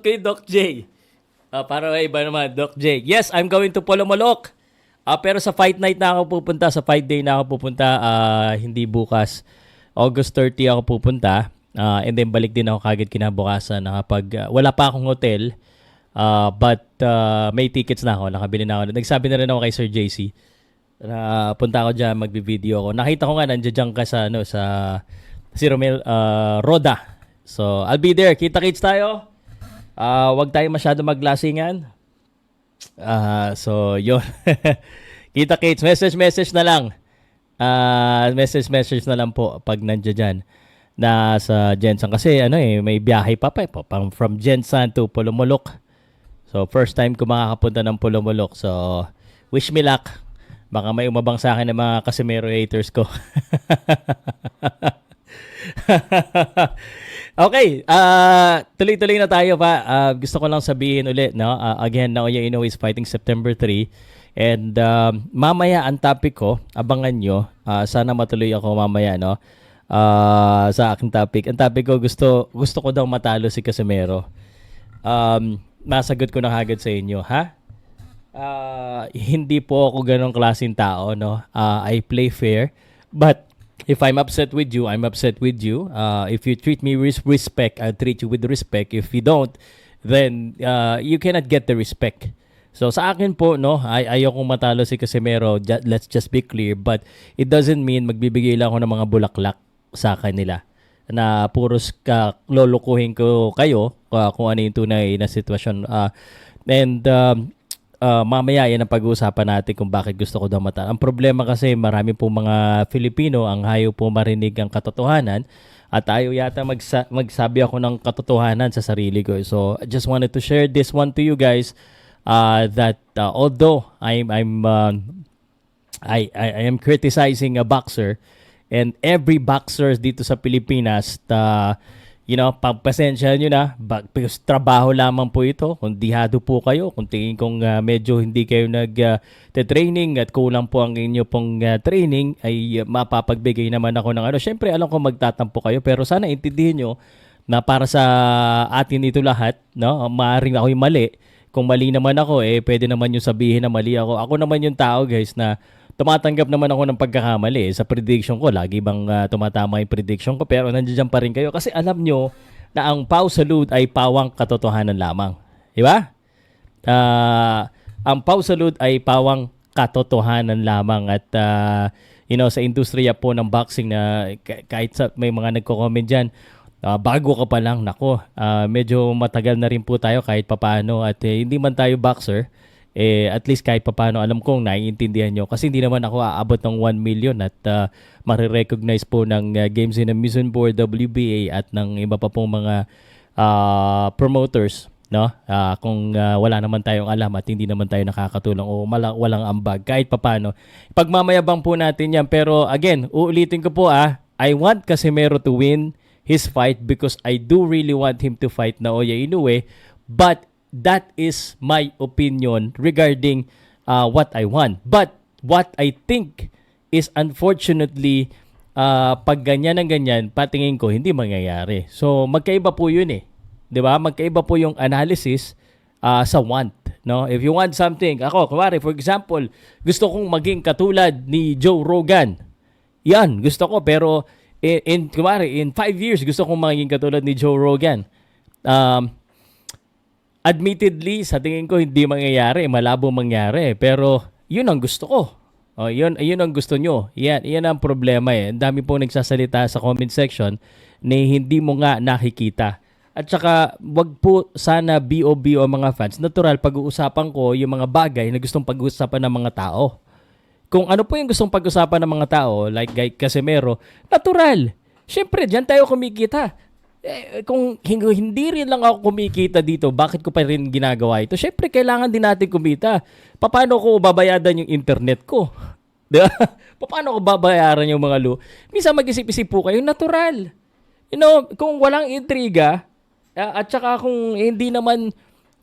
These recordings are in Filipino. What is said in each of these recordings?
ko yung Doc J. Ah, para may iba naman, Doc J. Yes, I'm going to Polomalok. Ah, pero sa fight night na ako pupunta, sa fight day na ako pupunta, ah, hindi bukas. August 30 ako pupunta. Ah, and then balik din ako kagad kinabukasan nakapag ah, wala pa akong hotel. Ah, but ah, may tickets na ako, nakabili na ako. Nagsabi na rin ako kay Sir JC na punta ako diyan, magbi-video ako. Nakita ko nga nandiyan ka sa ano sa si Romel ah, Roda. So, I'll be there. Kita-kits tayo. Ah, wag tayo masyado maglasingan. Ah, so yun. Kita kits, message message na lang. Ah, message message na lang po pag nandiyan diyan na sa Jensen kasi ano eh may biyahe pa pa eh, po, from Jensen to Pulumulok. So first time ko makakapunta ng Pulumulok. So wish me luck. Baka may umabang sa akin ng mga Casimero haters ko. okay, ah tuloy-tuloy na tayo pa. Ah, gusto ko lang sabihin ulit, no? Ah, again, Naoya Inoue is fighting September 3. And um, mamaya ang topic ko, abangan nyo. Ah, sana matuloy ako mamaya, no? Ah, sa aking topic. Ang topic ko, gusto, gusto ko daw matalo si Casimero. Um, masagot ko na kagad sa inyo, ha? Ah, hindi po ako ganong klaseng tao, no? Ah, I play fair. But if I'm upset with you, I'm upset with you. Uh, if you treat me with respect, I'll treat you with respect. If you don't, then uh, you cannot get the respect. So sa akin po, no, ay ayokong matalo si Casimero. Let's just be clear. But it doesn't mean magbibigay lang ako ng mga bulaklak sa kanila na puros ka lolokohin ko kayo uh, kung ano yung tunay na sitwasyon. Uh, and um, uh, mamaya yan ang pag-uusapan natin kung bakit gusto ko daw matalo. Ang problema kasi marami po mga Filipino ang hayo po marinig ang katotohanan at ayaw yata magsa- magsabi ako ng katotohanan sa sarili ko. So I just wanted to share this one to you guys uh, that uh, although I'm I'm uh, I, I I am criticizing a boxer and every boxer dito sa Pilipinas ta you know, pagpasensya nyo na, bag, because trabaho lamang po ito. Kung po kayo, kung tingin kong uh, medyo hindi kayo nag-training at kulang po ang inyo pong uh, training, ay uh, mapapagbigay naman ako ng ano. Siyempre, alam ko magtatampo kayo, pero sana intindihin nyo na para sa atin ito lahat, no? Maaring ako'y mali. Kung mali naman ako, eh, pwede naman yung sabihin na mali ako. Ako naman yung tao, guys, na tumatanggap naman ako ng pagkakamali sa prediction ko. Lagi bang uh, tumatama yung prediction ko pero nandiyan pa rin kayo kasi alam nyo na ang pau salud ay pawang katotohanan lamang. Di ba? Uh, ang pau salud ay pawang katotohanan lamang at uh, you know sa industriya po ng boxing na kahit sa may mga nagko-comment diyan uh, bago ka pa lang nako uh, medyo matagal na rin po tayo kahit papaano at eh, hindi man tayo boxer eh at least kahit papaano alam kong naiintindihan nyo. Kasi hindi naman ako aabot ng 1 million at uh, marirecognize po ng uh, Games in Amusement Board, WBA at ng iba pa pong mga uh, promoters no? Uh, kung uh, wala naman tayong alam at hindi naman tayo nakakatulong o mala- walang ambag kahit papaano. Pagmamayabang po natin yan pero again uulitin ko po ah I want Casimero to win his fight because I do really want him to fight Naoya Inoue but that is my opinion regarding uh, what I want. But what I think is unfortunately uh, pag ganyan ng ganyan, patingin ko hindi mangyayari. So magkaiba po 'yun eh. 'Di ba? Magkaiba po yung analysis uh, sa want, no? If you want something, ako, kumari for example, gusto kong maging katulad ni Joe Rogan. Yan, gusto ko pero in, in kumari in 5 years gusto kong maging katulad ni Joe Rogan. Um, admittedly, sa tingin ko hindi mangyayari, malabo mangyari. Pero yun ang gusto ko. Oh, yun, yun ang gusto nyo. Yan, yan ang problema eh. Ang dami po nagsasalita sa comment section na hindi mo nga nakikita. At saka, wag po sana BOB o mga fans. Natural, pag-uusapan ko yung mga bagay na gustong pag-uusapan ng mga tao. Kung ano po yung gustong pag-usapan ng mga tao, like Guy Casimero, natural. Siyempre, dyan tayo kumikita eh, kung hindi rin lang ako kumikita dito, bakit ko pa rin ginagawa ito? Syempre, kailangan din natin kumita. Paano ko babayadan yung internet ko? Paano ko babayaran yung mga lu? Minsan mag-isip-isip po kayo, natural. You know, kung walang intriga, uh, at saka kung hindi naman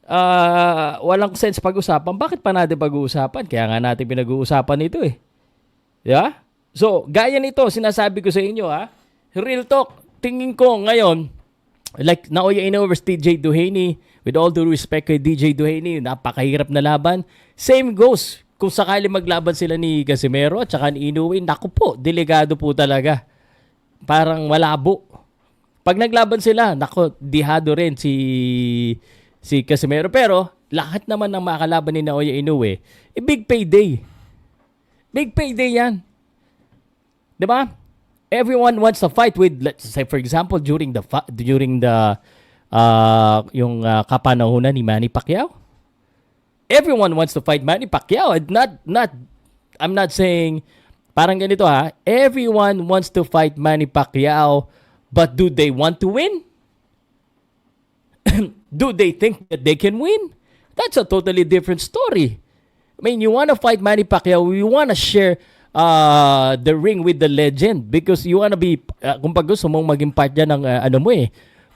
uh, walang sense pag-usapan, bakit pa natin pag-uusapan? Kaya nga natin pinag-uusapan ito eh. Diba? So, gaya nito, sinasabi ko sa inyo ha, real talk, tingin ko ngayon, like Naoya Inoue versus DJ Duhaney, with all due respect kay DJ Duhaney, napakahirap na laban. Same goes kung sakali maglaban sila ni Casimero at saka ni Inoue, naku po, delikado po talaga. Parang malabo. Pag naglaban sila, nako, dihado rin si si Casimero. Pero lahat naman ng makakalaban ni Naoya Inoue, eh, big payday. Big payday yan. 'Di ba? Everyone wants to fight with let's say for example during the during the uh, yung uh, kapanahunan ni Manny Pacquiao. Everyone wants to fight Manny Pacquiao. And Not not I'm not saying parang ganito ha. Everyone wants to fight Manny Pacquiao, but do they want to win? do they think that they can win? That's a totally different story. I mean, you want to fight Manny Pacquiao, you want to share uh, the ring with the legend because you want to be, uh, kung pag gusto mong maging part dyan ng uh, ano mo eh,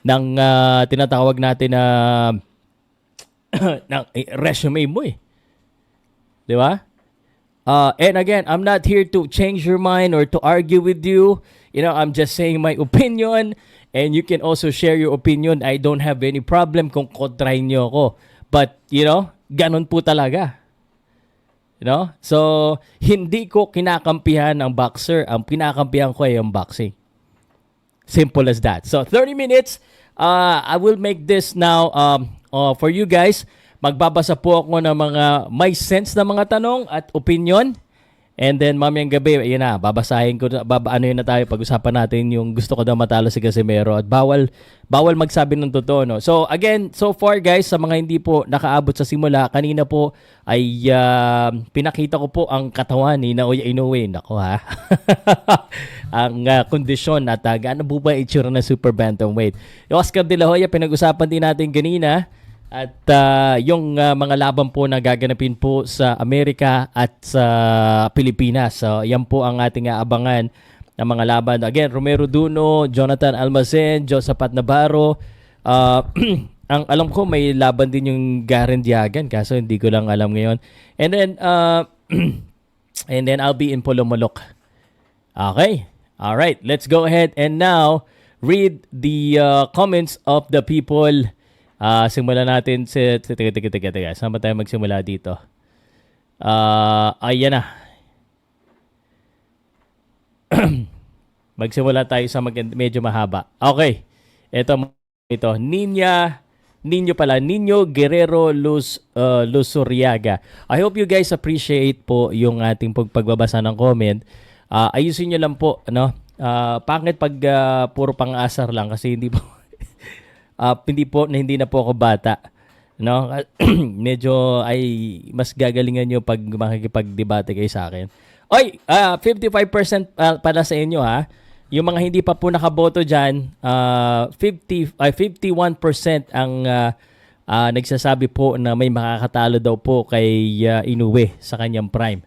ng uh, tinatawag natin na ng eh, resume mo eh. Di ba? Uh, and again, I'm not here to change your mind or to argue with you. You know, I'm just saying my opinion and you can also share your opinion. I don't have any problem kung kontrahin nyo ako. But, you know, ganun po talaga. You know? So, hindi ko kinakampihan ang boxer. Ang kinakampihan ko ay ang boxing. Simple as that. So, 30 minutes. Uh, I will make this now um, uh, for you guys. Magbabasa po ako ng mga may sense na mga tanong at opinion. And then mamayang gabi, yun na, babasahin ko, baba, ano yun na tayo, pag-usapan natin yung gusto ko daw matalo si Casimero at bawal, bawal magsabi ng totoo, no? So again, so far guys, sa mga hindi po nakaabot sa simula, kanina po ay ah, pinakita ko po ang katawan ni Naoya Inoue. Nako ha. ang ah, kondisyon at uh, gaano po ba itsura ng super bantamweight. Yung Oscar De La Hoya, pinag-usapan din natin kanina. At ah, yung ah, mga laban po na gaganapin po sa Amerika at sa Pilipinas. So, yan po ang ating aabangan ng mga laban. Again, Romero Duno, Jonathan Almacen, Josapat Navarro. Ah, ang alam ko may laban din yung Garen Diagan kaso hindi ko lang alam ngayon. And then ah, and then I'll be in Polomolok. Okay. All right. Let's go ahead and now read the uh, comments of the people. Ah, simulan natin sa teka teka teka teka. Saan ba tayo magsimula dito? Ah, ayan na. Magsimula tayo sa mag- medyo mahaba. Okay. Ito ito Ninya Ninyo pala, Ninyo Guerrero Luz, uh, Luzuriaga. I hope you guys appreciate po yung ating pag- pagbabasa ng comment. Ah, ayusin nyo lang po, ano? Ah, pangit pag ah, puro pang-asar lang kasi hindi po ah, hindi po na hindi na po ako bata. No? Medyo ay mas gagalingan nyo pag makikipagdebate kayo sa akin. Oy, ah 55% ah, para sa inyo ha. Yung mga hindi pa po nakaboto diyan, ah 50 ay 51% ang ah, ah, nagsasabi po na may makakatalo daw po kay ah, Inoue sa kanyang prime.